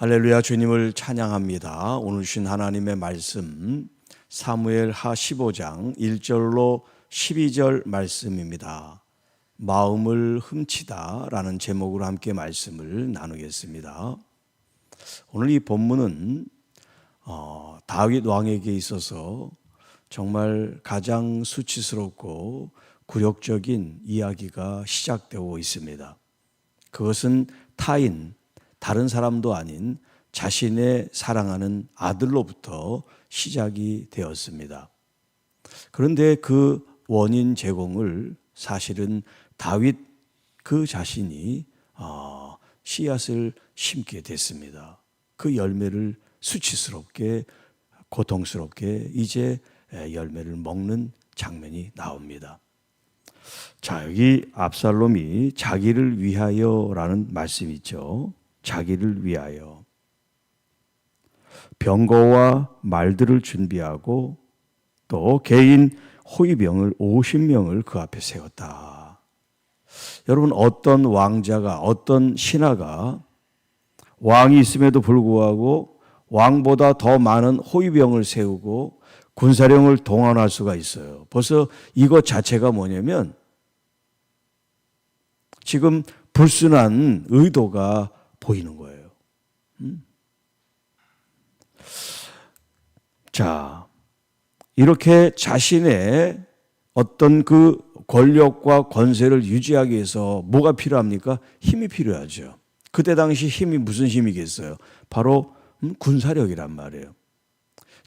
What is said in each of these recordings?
할렐루야 주님을 찬양합니다. 오늘 주신 하나님의 말씀 사무엘 하 15장 1절로 12절 말씀입니다. 마음을 훔치다라는 제목으로 함께 말씀을 나누겠습니다. 오늘 이 본문은 어, 다윗 왕에게 있어서 정말 가장 수치스럽고 굴욕적인 이야기가 시작되고 있습니다. 그것은 타인, 다른 사람도 아닌 자신의 사랑하는 아들로부터 시작이 되었습니다. 그런데 그 원인 제공을 사실은 다윗 그 자신이 어, 씨앗을 심게 됐습니다. 그 열매를 수치스럽게 고통스럽게 이제 열매를 먹는 장면이 나옵니다. 자, 여기 압살롬이 자기를 위하여라는 말씀이 있죠. 자기를 위하여. 병거와 말들을 준비하고 또 개인 호위병을 50명을 그 앞에 세웠다. 여러분 어떤 왕자가 어떤 신하가 왕이 있음에도 불구하고 왕보다 더 많은 호위병을 세우고 군사령을 동원할 수가 있어요. 벌써 이것 자체가 뭐냐면 지금 불순한 의도가 보이는 거예요. 음? 자, 이렇게 자신의 어떤 그 권력과 권세를 유지하기 위해서 뭐가 필요합니까? 힘이 필요하죠. 그때 당시 힘이 무슨 힘이겠어요? 바로 음, 군사력이란 말이에요.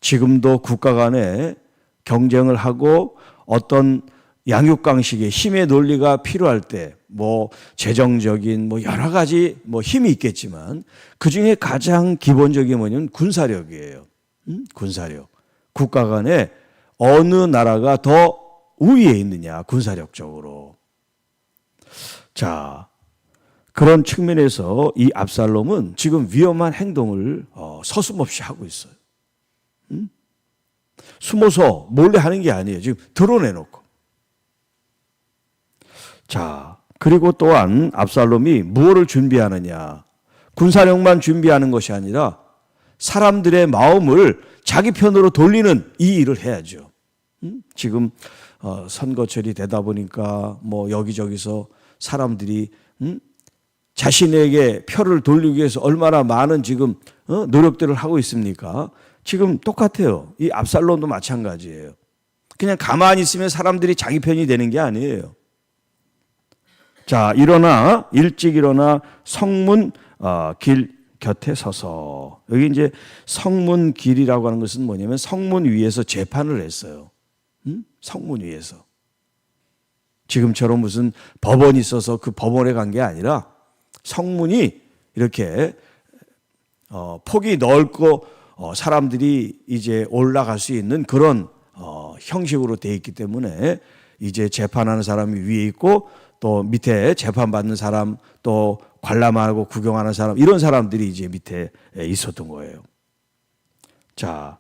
지금도 국가 간에 경쟁을 하고 어떤 양육강식의 힘의 논리가 필요할 때, 뭐, 재정적인, 뭐, 여러 가지, 뭐, 힘이 있겠지만, 그 중에 가장 기본적인 뭐냐면 군사력이에요. 음? 군사력. 국가 간에 어느 나라가 더 우위에 있느냐, 군사력적으로. 자, 그런 측면에서 이 압살롬은 지금 위험한 행동을 어, 서슴없이 하고 있어요. 음? 숨어서 몰래 하는 게 아니에요. 지금 드러내놓고. 자, 그리고 또한 압살롬이 무엇을 준비하느냐. 군사력만 준비하는 것이 아니라 사람들의 마음을 자기 편으로 돌리는 이 일을 해야죠. 음? 지금 어, 선거철이 되다 보니까 뭐 여기저기서 사람들이 음? 자신에게 표를 돌리기 위해서 얼마나 많은 지금 어? 노력들을 하고 있습니까? 지금 똑같아요. 이 압살롬도 마찬가지예요. 그냥 가만히 있으면 사람들이 자기 편이 되는 게 아니에요. 자, 일어나 일찍 일어나 성문 어, 길 곁에 서서 여기 이제 성문 길이라고 하는 것은 뭐냐면 성문 위에서 재판을 했어요. 음? 성문 위에서. 지금처럼 무슨 법원이 있어서 그 법원에 간 게 아니라 성문이 이렇게 어, 폭이 넓고 어, 사람들이 이제 올라갈 수 있는 그런 어, 형식으로 돼 있기 때문에 이제 재판하는 사람이 위에 있고 또 밑에 재판받는 사람 또 관람하고 구경하는 사람 이런 사람들이 이제 밑에 있었던 거예요. 자,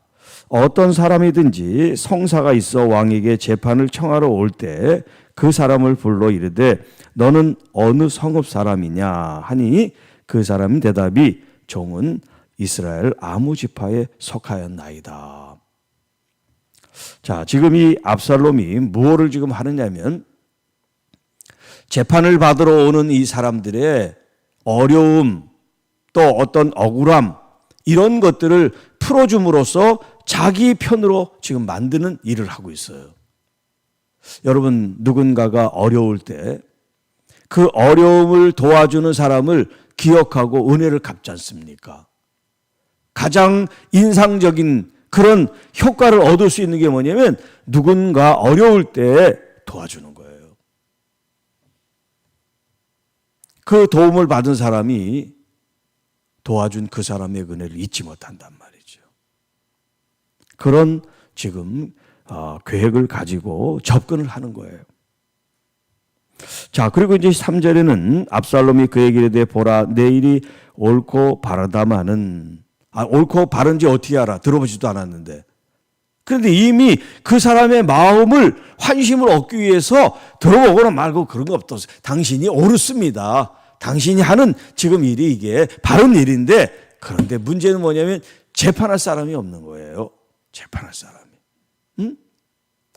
어떤 사람이든지 성사가 있어 왕에게 재판을 청하러 올 때 그 사람을 불러 이르되 너는 어느 성읍 사람이냐 하니 그 사람 대답이 종은 이스라엘 아무 지파에 속하였나이다. 자, 지금 이 압살롬이 무엇을 지금 하느냐면 재판을 받으러 오는 이 사람들의 어려움 또 어떤 억울함 이런 것들을 풀어줌으로써 자기 편으로 지금 만드는 일을 하고 있어요. 여러분 누군가가 어려울 때 그 어려움을 도와주는 사람을 기억하고 은혜를 갚지 않습니까? 가장 인상적인 그런 효과를 얻을 수 있는 게 뭐냐면 누군가 어려울 때 도와주는 거예요. 그 도움을 받은 사람이 도와준 그 사람의 은혜를 잊지 못한단 말이죠. 그런 지금 어, 계획을 가지고 접근을 하는 거예요. 자, 그리고 이제 3절에는 압살롬이 그에게 이르되 보라 내일이 옳고 바르다마는 아, 옳고 바른지 어떻게 알아? 들어보지도 않았는데. 그런데 이미 그 사람의 마음을 환심을 얻기 위해서 들어보거나 말고 그런 거 없다. 당신이 옳습니다. 당신이 하는 지금 일이 이게 바른 일인데 그런데 문제는 뭐냐면 재판할 사람이 없는 거예요. 재판할 사람이. 응?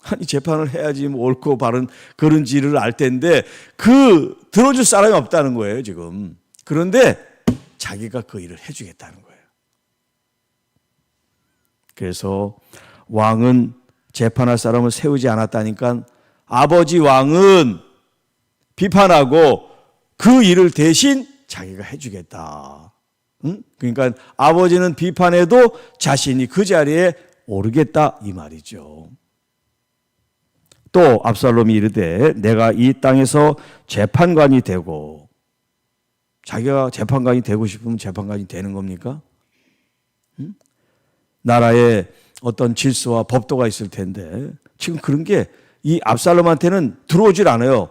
아니 재판을 해야지 뭐 옳고 바른 그런지를 알 텐데 그 들어줄 사람이 없다는 거예요 지금. 그런데 자기가 그 일을 해주겠다는 거예요. 그래서 왕은 재판할 사람을 세우지 않았다니까 아버지 왕은 비판하고 그 일을 대신 자기가 해주겠다. 응? 그러니까 아버지는 비판해도 자신이 그 자리에 오르겠다 이 말이죠. 또 압살롬이 이르되 내가 이 땅에서 재판관이 되고 자기가 재판관이 되고 싶으면 재판관이 되는 겁니까? 응? 나라에 어떤 질서와 법도가 있을 텐데 지금 그런 게 이 압살롬한테는 들어오질 않아요.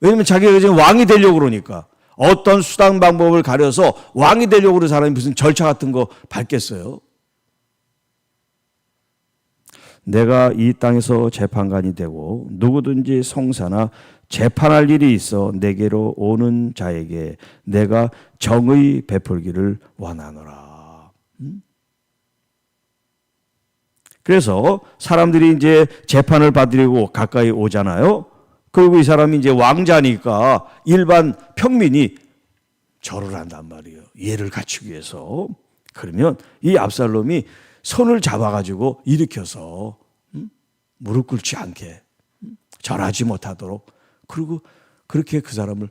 왜냐면 자기가 지금 왕이 되려고 그러니까 어떤 수단 방법을 가려서 왕이 되려고 그러는 사람이 무슨 절차 같은 거 밟겠어요. 내가 이 땅에서 재판관이 되고 누구든지 성사나 재판할 일이 있어 내게로 오는 자에게 내가 정의 베풀기를 원하노라. 음? 그래서 사람들이 이제 재판을 받으려고 가까이 오잖아요. 그리고 이 사람이 이제 왕자니까 일반 평민이 절을 한단 말이에요. 예를 갖추기 위해서. 그러면 이 압살롬이 손을 잡아가지고 일으켜서 음? 무릎 꿇지 않게 음? 절하지 못하도록 그리고 그렇게 그 사람을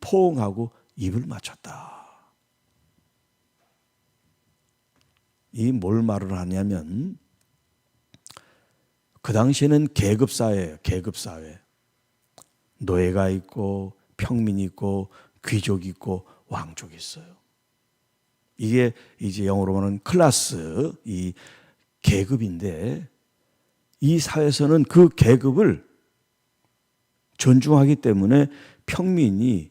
포옹하고 입을 맞췄다. 이 뭘 말을 하냐면 그 당시에는 계급 사회예요. 계급 사회. 노예가 있고 평민이 있고 귀족이 있고 왕족이 있어요. 이게 이제 영어로 말하는 클라스 이 계급인데 이 사회에서는 그 계급을 존중하기 때문에 평민이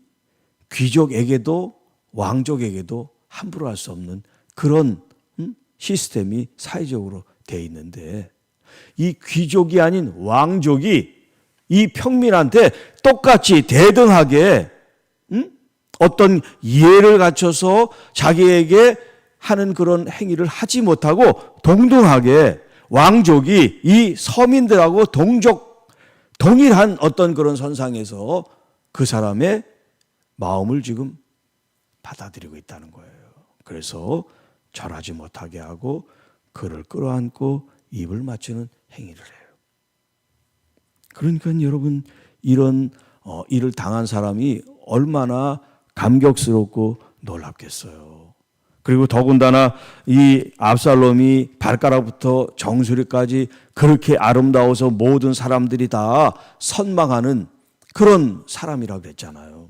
귀족에게도 왕족에게도 함부로 할 수 없는 그런 음? 시스템이 사회적으로 돼 있는데 이 귀족이 아닌 왕족이 이 평민한테 똑같이 대등하게 음? 어떤 이해를 갖춰서 자기에게 하는 그런 행위를 하지 못하고 동등하게 왕족이 이 서민들하고 동족 동일한 어떤 그런 선상에서 그 사람의 마음을 지금 받아들이고 있다는 거예요. 그래서 절하지 못하게 하고 그를 끌어안고 입을 맞추는 행위를 해요. 그러니까 여러분 이런 어, 일을 당한 사람이 얼마나 감격스럽고 놀랍겠어요. 그리고 더군다나 이 압살롬이 발가락부터 정수리까지 그렇게 아름다워서 모든 사람들이 다 선망하는 그런 사람이라고 했잖아요.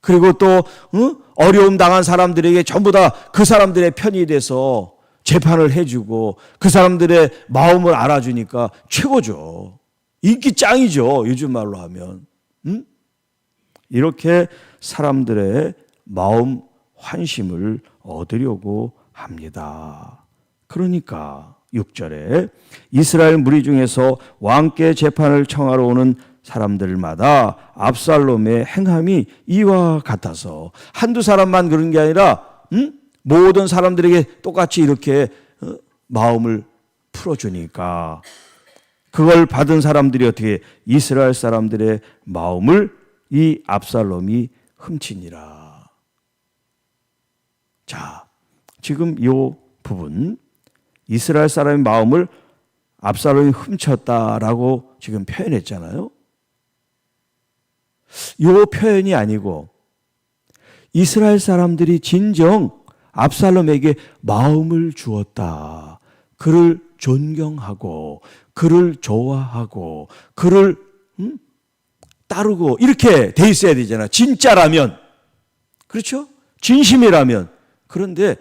그리고 또 어? 어려움 당한 사람들에게 전부 다 그 사람들의 편이 돼서 재판을 해주고 그 사람들의 마음을 알아주니까 최고죠. 인기 짱이죠. 요즘 말로 하면. 음? 이렇게 사람들의 마음 환심을 얻으려고 합니다. 그러니까 6절에 이스라엘 무리 중에서 왕께 재판을 청하러 오는 사람들마다 압살롬의 행함이 이와 같아서 한두 사람만 그런 게 아니라 음? 모든 사람들에게 똑같이 이렇게 어? 마음을 풀어주니까 그걸 받은 사람들이 어떻게 이스라엘 사람들의 마음을 이 압살롬이 훔치니라. 자, 지금 이 부분 이스라엘 사람의 마음을 압살롬이 훔쳤다라고 지금 표현했잖아요. 이 표현이 아니고 이스라엘 사람들이 진정 압살롬에게 마음을 주었다. 그를 존경하고 그를 좋아하고 그를 음? 따르고 이렇게 돼 있어야 되잖아. 진짜라면 그렇죠? 진심이라면 그런데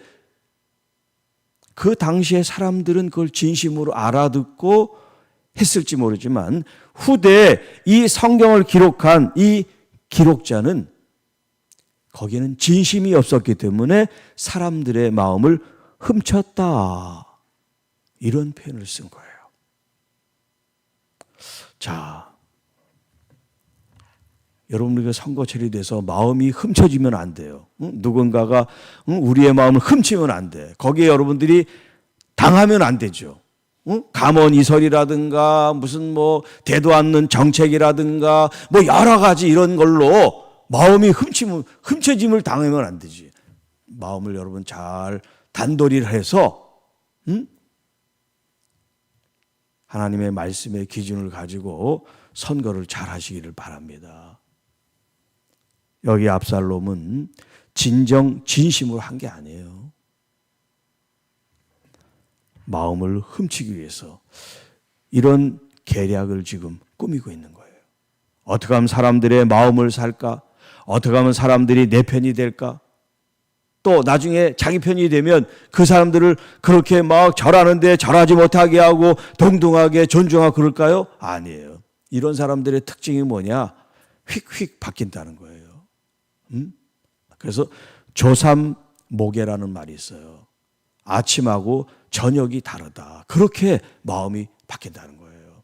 그 당시에 사람들은 그걸 진심으로 알아듣고 했을지 모르지만 후대 이 성경을 기록한 이 기록자는 거기에는 진심이 없었기 때문에 사람들의 마음을 훔쳤다. 이런 표현을 쓴 거예요. 자, 여러분 우리가 선거철이 돼서 마음이 훔쳐지면 안 돼요. 응? 누군가가 응? 우리의 마음을 훔치면 안 돼. 거기에 여러분들이 당하면 안 되죠. 응? 감원 이설이라든가 무슨 뭐 대도 않는 정책이라든가 뭐 여러 가지 이런 걸로 마음이 훔치면 훔쳐짐을 당하면 안 되지. 마음을 여러분 잘 단도리를 해서 응? 하나님의 말씀의 기준을 가지고 선거를 잘 하시기를 바랍니다. 여기 압살롬은 진정 진심으로 한 게 아니에요. 마음을 훔치기 위해서 이런 계략을 지금 꾸미고 있는 거예요. 어떻게 하면 사람들의 마음을 살까? 어떻게 하면 사람들이 내 편이 될까? 또 나중에 자기 편이 되면 그 사람들을 그렇게 막 절하는데 절하지 못하게 하고 동등하게 존중하고 그럴까요? 아니에요. 이런 사람들의 특징이 뭐냐? 휙휙 바뀐다는 거예요. 음? 그래서 조삼 모계라는 말이 있어요. 아침하고 저녁이 다르다. 그렇게 마음이 바뀐다는 거예요.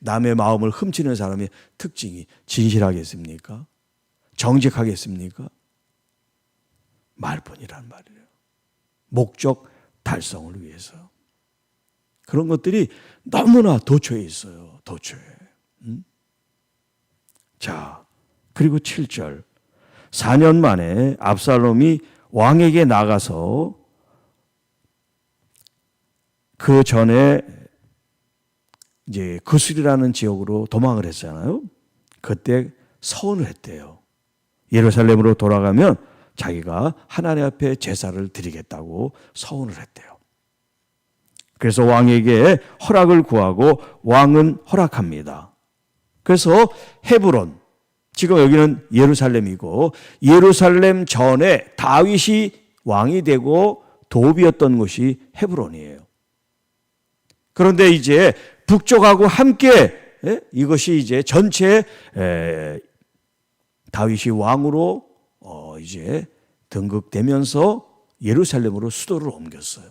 남의 마음을 훔치는 사람의 특징이 진실하겠습니까? 정직하겠습니까? 말뿐이란 말이에요. 목적 달성을 위해서. 그런 것들이 너무나 도처에 있어요. 도처에. 음? 자, 그리고 7절. 4년 만에 압살롬이 왕에게 나가서 그 전에 이제 그술이라는 지역으로 도망을 했잖아요. 그때 서원을 했대요. 예루살렘으로 돌아가면 자기가 하나님 앞에 제사를 드리겠다고 서원을 했대요. 그래서 왕에게 허락을 구하고 왕은 허락합니다. 그래서 헤브론 지금 여기는 예루살렘이고 예루살렘 전에 다윗이 왕이 되고 도비였던 곳이 헤브론이에요. 그런데 이제 북쪽하고 함께 예? 이것이 이제 전체 다윗이 왕으로 어 이제 등극되면서 예루살렘으로 수도를 옮겼어요.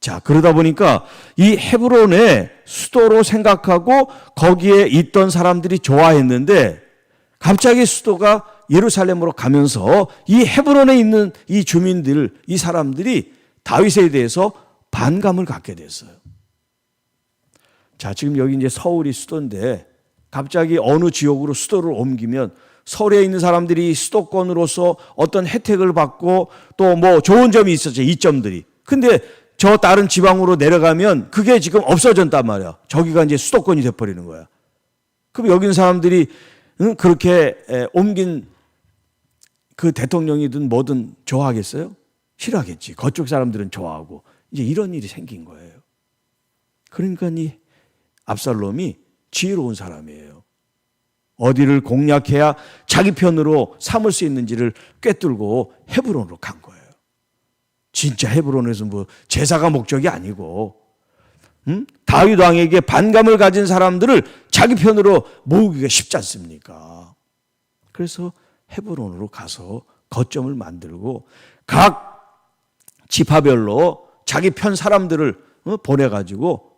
자, 그러다 보니까 이 헤브론의 수도로 생각하고 거기에 있던 사람들이 좋아했는데 갑자기 수도가 예루살렘으로 가면서 이 헤브론에 있는 이 주민들, 이 사람들이 다윗에 대해서 반감을 갖게 됐어요. 자, 지금 여기 이제 서울이 수도인데 갑자기 어느 지역으로 수도를 옮기면 서울에 있는 사람들이 수도권으로서 어떤 혜택을 받고 또 뭐 좋은 점이 있었죠. 이점들이. 근데 저 다른 지방으로 내려가면 그게 지금 없어졌단 말이야. 저기가 이제 수도권이 돼버리는 거야. 그럼 여기 있는 사람들이 그렇게 옮긴 그 대통령이든 뭐든 좋아하겠어요? 싫어하겠지. 그쪽 사람들은 좋아하고. 이제 이런 일이 생긴 거예요. 그러니까 이 압살롬이 지혜로운 사람이에요. 어디를 공략해야 자기 편으로 삼을 수 있는지를 꿰뚫고 헤브론으로 간 거예요. 진짜 헤브론에서 뭐 제사가 목적이 아니고 음? 다윗 왕에게 반감을 가진 사람들을 자기 편으로 모으기가 쉽지 않습니까? 그래서 헤브론으로 가서 거점을 만들고 각 지파별로 자기 편 사람들을 어, 보내가지고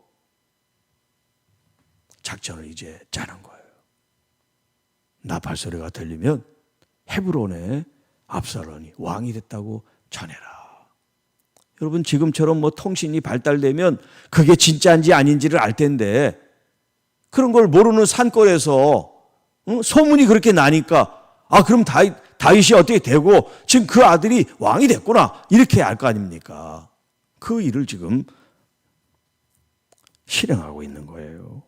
작전을 이제 짜는 거예요. 나팔 소리가 들리면 헤브론에 압살론이 왕이 됐다고 전해라. 여러분 지금처럼 뭐 통신이 발달되면 그게 진짜인지 아닌지를 알 텐데 그런 걸 모르는 산골에서 응? 소문이 그렇게 나니까 아 그럼 다윗, 다윗이 어떻게 되고 지금 그 아들이 왕이 됐구나 이렇게 알 거 아닙니까? 그 일을 지금 실행하고 있는 거예요.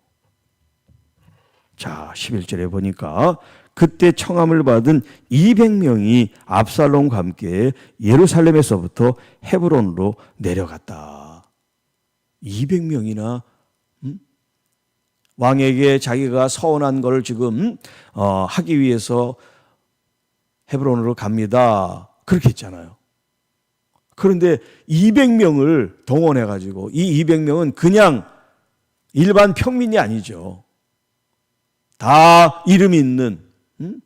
자, 11절에 보니까 그때 청함을 받은 200명이 압살롬과 함께 예루살렘에서부터 헤브론으로 내려갔다. 200명이나 음? 왕에게 자기가 서원한 걸 지금 어, 하기 위해서 헤브론으로 갑니다. 그렇게 했잖아요. 그런데 200명을 동원해 가지고 이 200명은 그냥 일반 평민이 아니죠. 다 이름 있는 음?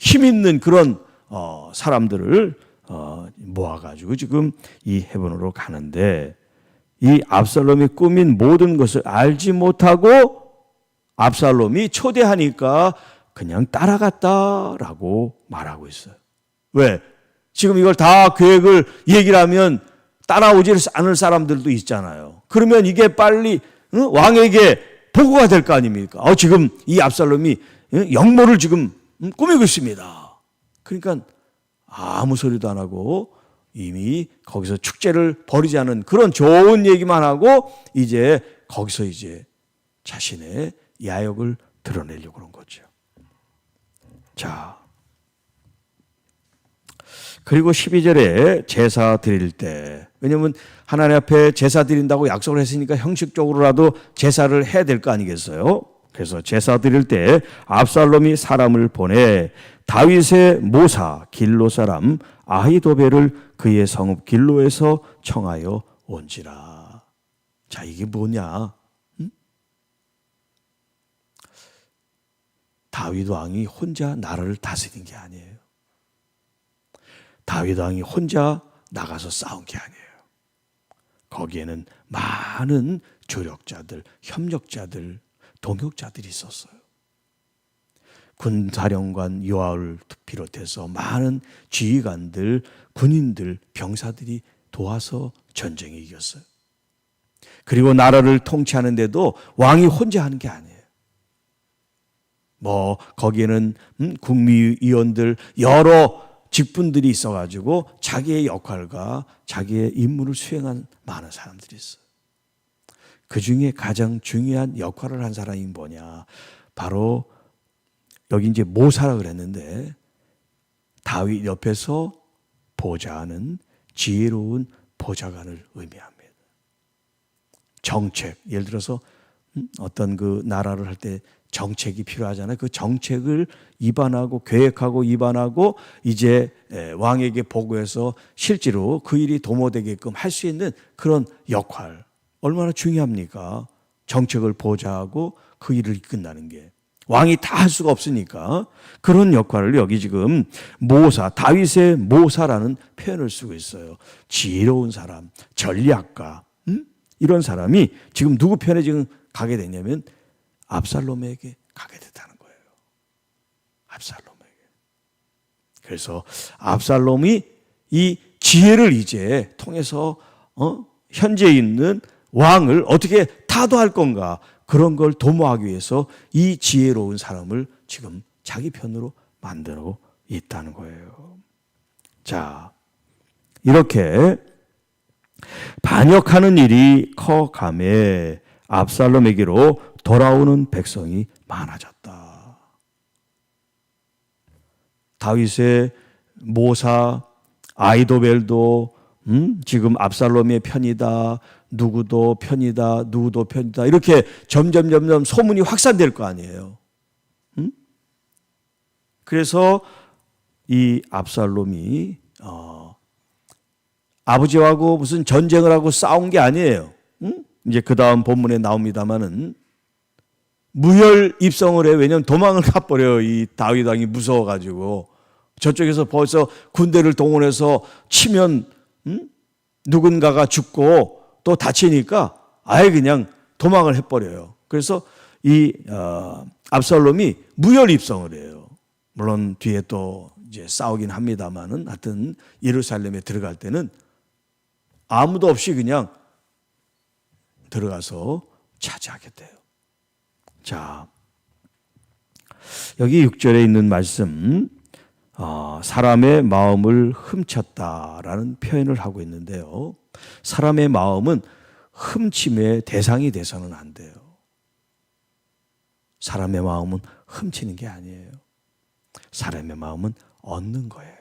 힘 있는 그런 어, 사람들을 어, 모아가지고 지금 이 헤븐으로 가는데 이 압살롬이 꾸민 모든 것을 알지 못하고 압살롬이 초대하니까 그냥 따라갔다라고 말하고 있어요. 왜? 지금 이걸 다 계획을 얘기를 하면 따라오지 않을 사람들도 있잖아요. 그러면 이게 빨리 응? 왕에게 보고가 될 거 아닙니까? 어, 지금 이 압살롬이 응? 영모를 지금 응? 꾸미고 있습니다. 그러니까 아무 소리도 안 하고 이미 거기서 축제를 벌이지 않은 그런 좋은 얘기만 하고 이제 거기서 이제 자신의 야욕을 드러내려고 그런 거죠. 자. 그리고 12절에 제사 드릴 때, 왜냐면 하나님 앞에 제사 드린다고 약속을 했으니까 형식적으로라도 제사를 해야 될 거 아니겠어요? 그래서 제사 드릴 때 압살롬이 사람을 보내 다윗의 모사 길로 사람 아히도벨을 그의 성읍 길로에서 청하여 온지라. 자, 이게 뭐냐? 응? 다윗 왕이 혼자 나라를 다스린 게 아니에요. 다윗 왕이 혼자 나가서 싸운 게 아니에요. 거기에는 많은 조력자들, 협력자들, 동역자들이 있었어요. 군사령관 요하를 비롯해서 많은 지휘관들, 군인들, 병사들이 도와서 전쟁에 이겼어요. 그리고 나라를 통치하는데도 왕이 혼자 하는 게 아니에요. 뭐 거기에는 음, 국미위원들 여러 직분들이 있어가지고 자기의 역할과 자기의 임무를 수행한 많은 사람들이 있어요. 그 중에 가장 중요한 역할을 한 사람이 뭐냐? 바로 여기 이제 모사라 그랬는데 다윗 옆에서 보좌하는 지혜로운 보좌관을 의미합니다. 정책, 예를 들어서 음, 어떤 그 나라를 할 때 정책이 필요하잖아요. 그 정책을 입안하고 계획하고 입안하고 이제 왕에게 보고해서 실제로 그 일이 도모되게끔 할 수 있는 그런 역할 얼마나 중요합니까? 정책을 보좌하고 그 일을 끝나는 게 왕이 다 할 수가 없으니까 그런 역할을 여기 지금 모사 다윗의 모사라는 표현을 쓰고 있어요. 지혜로운 사람, 전략가 음? 이런 사람이 지금 누구 편에 지금 가게 되냐면 압살롬에게 가게 됐다는 거예요. 압살롬에게. 그래서 압살롬이 이 지혜를 이제 통해서 어? 현재 있는 왕을 어떻게 타도할 건가 그런 걸 도모하기 위해서 이 지혜로운 사람을 지금 자기 편으로 만들고 있다는 거예요. 자, 이렇게 반역하는 일이 커감에 압살롬에게로 돌아오는 백성이 많아졌다. 다윗의 모사 아이도벨도 음? 지금 압살롬의 편이다. 누구도 편이다. 누구도 편이다. 이렇게 점점 점점 소문이 확산될 거 아니에요. 음? 그래서 이 압살롬이 어, 아버지하고 무슨 전쟁을 하고 싸운 게 아니에요. 음? 이제 그 다음 본문에 나옵니다만은 무혈 입성을 해. 왜냐면 도망을 가버려요. 이 다윗 왕이 무서워가지고. 저쪽에서 벌써 군대를 동원해서 치면, 음? 누군가가 죽고 또 다치니까 아예 그냥 도망을 해버려요. 그래서 이, 어, 압살롬이 무혈 입성을 해요. 물론 뒤에 또 이제 싸우긴 합니다만은 하여튼 예루살렘에 들어갈 때는 아무도 없이 그냥 들어가서 차지하게 돼요. 자, 여기 6절에 있는 말씀, 어, 사람의 마음을 훔쳤다라는 표현을 하고 있는데요. 사람의 마음은 훔침의 대상이 돼서는 안 돼요. 사람의 마음은 훔치는 게 아니에요. 사람의 마음은 얻는 거예요.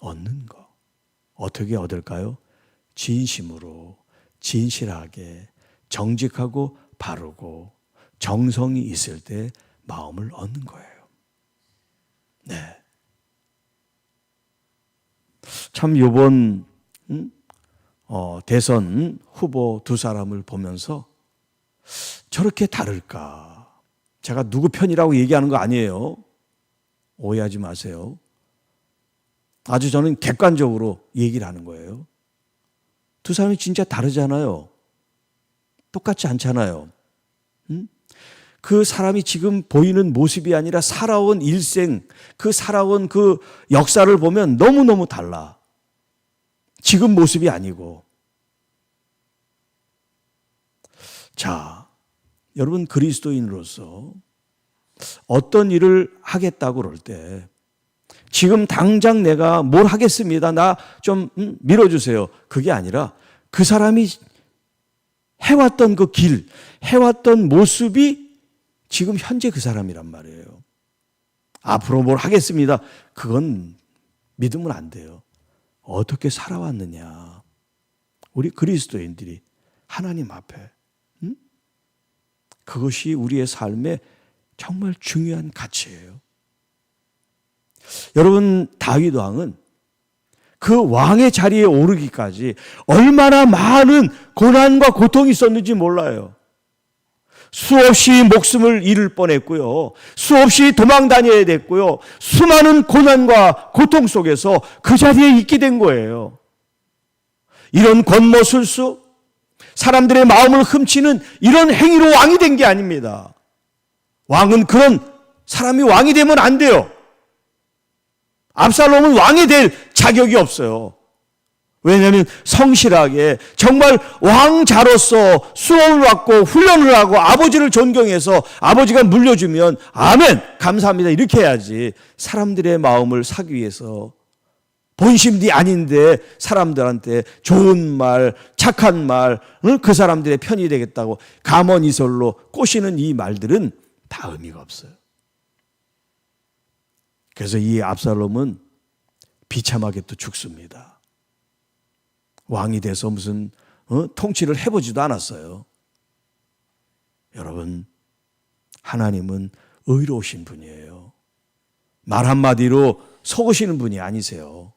얻는 거. 어떻게 얻을까요? 진심으로, 진실하게, 정직하고 바르고 정성이 있을 때 마음을 얻는 거예요. 네. 참 요번 음? 어, 대선 후보 두 사람을 보면서 저렇게 다를까? 제가 누구 편이라고 얘기하는 거 아니에요. 오해하지 마세요. 아주 저는 객관적으로 얘기를 하는 거예요. 두 사람이 진짜 다르잖아요. 똑같지 않잖아요. 음? 그 사람이 지금 보이는 모습이 아니라 살아온 일생, 그 살아온 그 역사를 보면 너무너무 달라. 지금 모습이 아니고. 자, 여러분 그리스도인으로서 어떤 일을 하겠다고 그럴 때 지금 당장 내가 뭘 하겠습니다. 나좀 음, 밀어주세요. 그게 아니라 그 사람이 해왔던 그 길, 해왔던 모습이 지금 현재 그 사람이란 말이에요. 앞으로 뭘 하겠습니다. 그건 믿으면 안 돼요. 어떻게 살아왔느냐. 우리 그리스도인들이 하나님 앞에. 음? 그것이 우리의 삶의 정말 중요한 가치예요. 여러분, 다윗 왕은 그 왕의 자리에 오르기까지 얼마나 많은 고난과 고통이 있었는지 몰라요. 수없이 목숨을 잃을 뻔했고요. 수없이 도망 다녀야 됐고요. 수많은 고난과 고통 속에서 그 자리에 있게 된 거예요. 이런 권모술수, 사람들의 마음을 훔치는 이런 행위로 왕이 된 게 아닙니다. 왕은 그런 사람이 왕이 되면 안 돼요. 압살롬은 왕이 될 자격이 없어요. 왜냐하면 성실하게 정말 왕자로서 수업을 받고 훈련을 하고 아버지를 존경해서 아버지가 물려주면 아멘 감사합니다 이렇게 해야지 사람들의 마음을 사기 위해서 본심이 아닌데 사람들한테 좋은 말 착한 말그 사람들의 편이 되겠다고 감언이설로 꼬시는 이 말들은 다 의미가 없어요. 그래서 이 압살롬은 비참하게 또 죽습니다. 왕이 돼서 무슨 어? 통치를 해보지도 않았어요. 여러분, 하나님은 의로우신 분이에요. 말 한마디로 속으시는 분이 아니세요.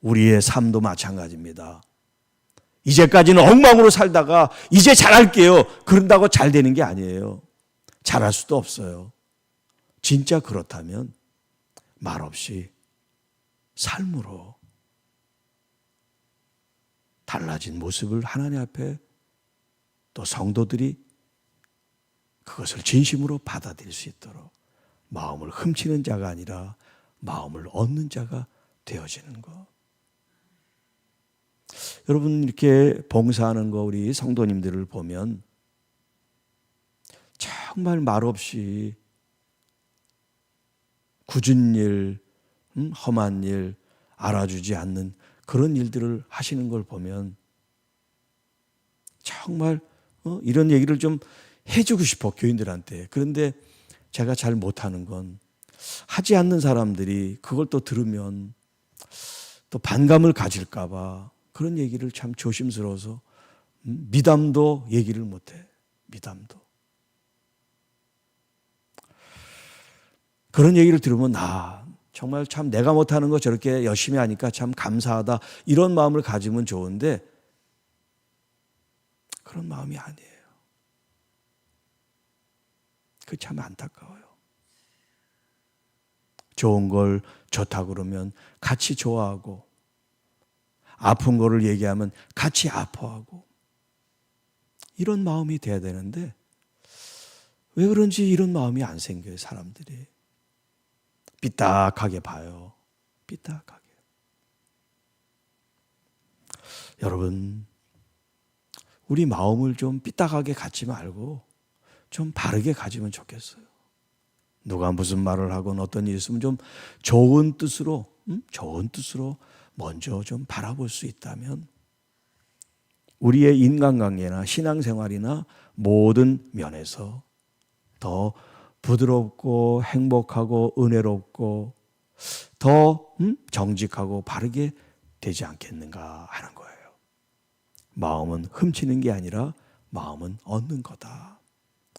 우리의 삶도 마찬가지입니다. 이제까지는 엉망으로 살다가 이제 잘할게요. 그런다고 잘 되는 게 아니에요. 잘할 수도 없어요. 진짜 그렇다면 말없이 삶으로 달라진 모습을 하나님 앞에 또 성도들이 그것을 진심으로 받아들일 수 있도록 마음을 훔치는 자가 아니라 마음을 얻는 자가 되어지는 것. 여러분 이렇게 봉사하는 거 우리 성도님들을 보면 정말 말없이 굳은 일, 음, 험한 일, 알아주지 않는 그런 일들을 하시는 걸 보면 정말 어, 이런 얘기를 좀 해주고 싶어 교인들한테. 그런데 제가 잘 못하는 건 하지 않는 사람들이 그걸 또 들으면 또 반감을 가질까봐 그런 얘기를 참 조심스러워서 음, 미담도 얘기를 못해. 미담도. 그런 얘기를 들으면 나 정말 참 내가 못하는 거 저렇게 열심히 하니까 참 감사하다 이런 마음을 가지면 좋은데 그런 마음이 아니에요. 그 참 안타까워요. 좋은 걸 좋다 그러면 같이 좋아하고 아픈 거를 얘기하면 같이 아파하고 이런 마음이 돼야 되는데 왜 그런지 이런 마음이 안 생겨요, 사람들이. 삐딱하게 봐요. 삐딱하게. 여러분, 우리 마음을 좀 삐딱하게 갖지 말고 좀 바르게 가지면 좋겠어요. 누가 무슨 말을 하건 어떤 일이 있으면 좀 좋은 뜻으로, 음? 좋은 뜻으로 먼저 좀 바라볼 수 있다면 우리의 인간관계나 신앙생활이나 모든 면에서 더 부드럽고 행복하고 은혜롭고 더 음? 정직하고 바르게 되지 않겠는가 하는 거예요. 마음은 훔치는 게 아니라 마음은 얻는 거다.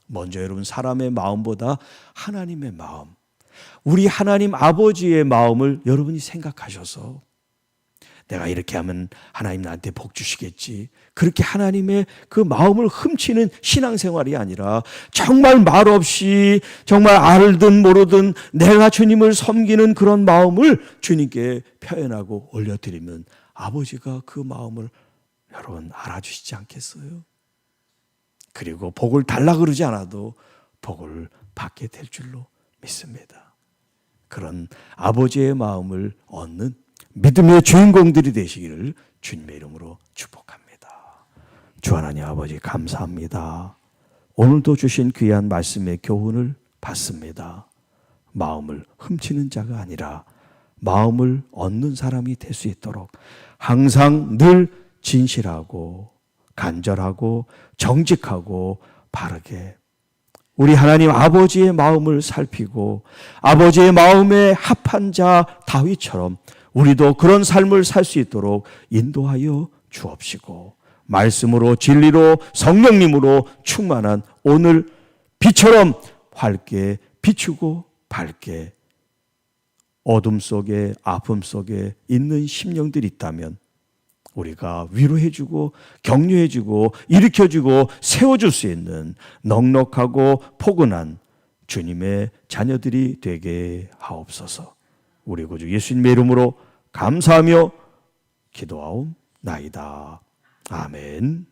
먼저 여러분 사람의 마음보다 하나님의 마음, 우리 하나님 아버지의 마음을 여러분이 생각하셔서 내가 이렇게 하면 하나님 나한테 복 주시겠지. 그렇게 하나님의 그 마음을 훔치는 신앙생활이 아니라 정말 말 없이 정말 알든 모르든 내가 주님을 섬기는 그런 마음을 주님께 표현하고 올려드리면 아버지가 그 마음을 여러분 알아주시지 않겠어요? 그리고 복을 달라 그러지 않아도 복을 받게 될 줄로 믿습니다. 그런 아버지의 마음을 얻는 믿음의 주인공들이 되시기를 주님의 이름으로 축복합니다. 주 하나님 아버지 감사합니다. 오늘도 주신 귀한 말씀의 교훈을 받습니다. 마음을 훔치는 자가 아니라 마음을 얻는 사람이 될 수 있도록 항상 늘 진실하고 간절하고 정직하고 바르게 우리 하나님 아버지의 마음을 살피고 아버지의 마음에 합한 자 다윗처럼 우리도 그런 삶을 살 수 있도록 인도하여 주옵시고 말씀으로 진리로 성령님으로 충만한 오늘 빛처럼 밝게 비추고 밝게 어둠 속에 아픔 속에 있는 심령들이 있다면 우리가 위로해주고 격려해주고 일으켜주고 세워줄 수 있는 넉넉하고 포근한 주님의 자녀들이 되게 하옵소서. 우리 구주 예수님의 이름으로 감사하며 기도하옵나이다. 아멘.